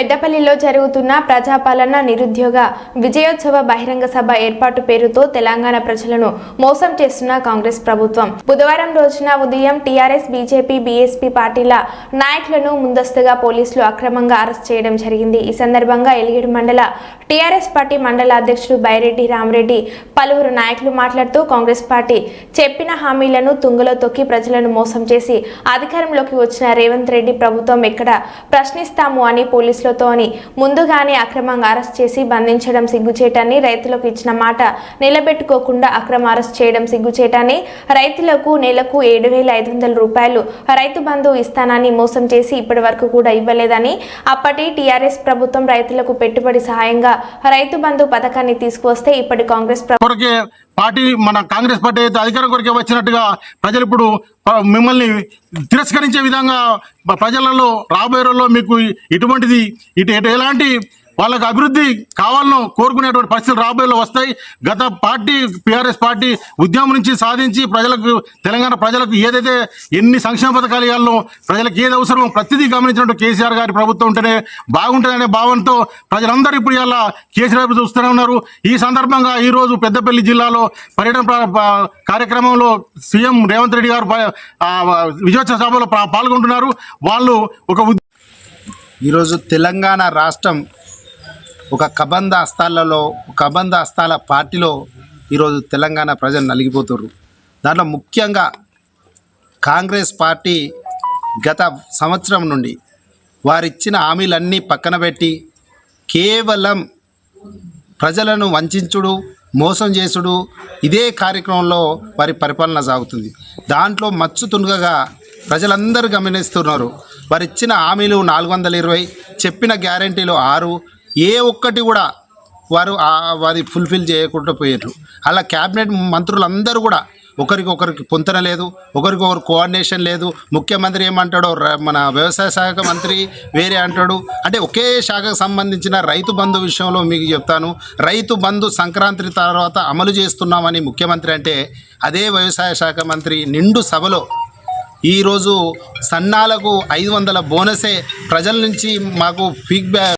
పెద్దపల్లిలో జరుగుతున్న ప్రజాపాలన నిరుద్యోగ విజయోత్సవ బహిరంగ సభ ఏర్పాటు పేరుతో తెలంగాణ ప్రజలను మోసం చేస్తున్న కాంగ్రెస్ ప్రభుత్వం. బుధవారం రోజున ఉదయం టీఆర్ఎస్ బీజేపీ బీఎస్పీ పార్టీల నాయకులను ముందస్తుగా పోలీసులు అక్రమంగా అరెస్ట్ చేయడం జరిగింది. ఈ సందర్భంగా ఎలిగిడి మండల టీఆర్ఎస్ పార్టీ మండల అధ్యక్షుడు బైరెడ్డి రామరెడ్డి పలువురు నాయకులు మాట్లాడుతూ కాంగ్రెస్ పార్టీ చెప్పిన హామీలను తుంగలో తొక్కి ప్రజలను మోసం చేసి అధికారంలోకి వచ్చిన రేవంత్ రెడ్డి ప్రభుత్వం ఎక్కడ ప్రశ్నిస్తాము అని పోలీసులు అని. ముందుగానే అక్రమంగా అరెస్ట్ చేసి బంధించడం సిగ్గుచేటని రైతులకు ఇచ్చిన మాట నిలబెట్టుకోకుండా అక్రమ అరెస్ట్ చేయడం సిగ్గుచేటని రైతులకు నెలకు ఏడు వేల ఐదు వందల రూపాయలు రైతు బంధు ఇస్తానని మోసం చేసి ఇప్పటి వరకు కూడా ఇవ్వలేదని. అప్పటి టీఆర్ఎస్ ప్రభుత్వం రైతులకు పెట్టుబడి సహాయంగా రైతు బంధు పథకాన్ని తీసుకువస్తే ఇప్పటి కాంగ్రెస్ ప్రభుత్వం పార్టీ మన కాంగ్రెస్ పార్టీ అయితే అధికారం కొరకే వచ్చినట్టుగా ప్రజలు ఇప్పుడు మిమ్మల్ని తిరస్కరించే విధంగా ప్రజలలో రాబోయే రోజుల్లో మీకు ఇటువంటిది ఇటు ఎలాంటి వాళ్ళకు అభివృద్ధి కావాలనో కోరుకునేటువంటి పరిస్థితులు రాబోయేలో వస్తాయి. గత పార్టీ పిఆర్ఎస్ పార్టీ ఉద్యమం నుంచి సాధించి ప్రజలకు తెలంగాణ ప్రజలకు ఏదైతే ఎన్ని సంక్షేమ పథకాలు ఇవ్వాలనో ప్రజలకు ఏది అవసరమో ప్రతిదీ గమనించినట్టు కేసీఆర్ గారి ప్రభుత్వం ఉంటేనే బాగుంటుందనే భావంతో ప్రజలందరూ ఇప్పుడు ఇలా కేసీఆర్ చూస్తూనే ఉన్నారు. ఈ సందర్భంగా ఈరోజు పెద్దపల్లి జిల్లాలో పర్యటన కార్యక్రమంలో సీఎం రేవంత్ రెడ్డి గారు విజయోత్సవ సభలో పాల్గొంటున్నారు. వాళ్ళు ఒక ఈరోజు తెలంగాణ రాష్ట్రం ఒక కబంధ హస్తాలలో కబంధ హస్తాల పార్టీలో ఈరోజు తెలంగాణ ప్రజలు నలిగిపోతున్నారు దాంట్లో ముఖ్యంగా కాంగ్రెస్ పార్టీ గత సంవత్సరం నుండి వారిచ్చిన హామీలన్నీ పక్కన పెట్టి కేవలం ప్రజలను వంచుడు మోసం చేసుడు ఇదే కార్యక్రమంలో వారి పరిపాలన సాగుతుంది. దాంట్లో మచ్చు తునుగగా ప్రజలందరూ గమనిస్తున్నారు. వారిచ్చిన హామీలు నాలుగు వందల ఇరవై చెప్పిన గ్యారంటీలు ఆరు ఏ ఒక్కటి కూడా వారు వారి ఫుల్ఫిల్ చేయకుండా పోయారు అలా క్యాబినెట్ మంత్రులందరూ కూడా ఒకరికొకరికి పొంతన లేదు ఒకరికొకరు కోఆర్డినేషన్ లేదు. ముఖ్యమంత్రి ఏమంటాడో మన వ్యవసాయ శాఖ మంత్రి వేరే అంటాడు. అంటే ఒకే శాఖకు సంబంధించిన రైతు బంధు విషయంలో మీకు చెప్తాను. రైతు బంధు సంక్రాంతి తర్వాత అమలు చేస్తున్నామని ముఖ్యమంత్రి అంటే అదే వ్యవసాయ శాఖ మంత్రి నిండు సభలో ఈరోజు సన్నాలకు ఐదు వందల బోనసే ప్రజల నుంచి మాకు ఫీడ్బ్యాక్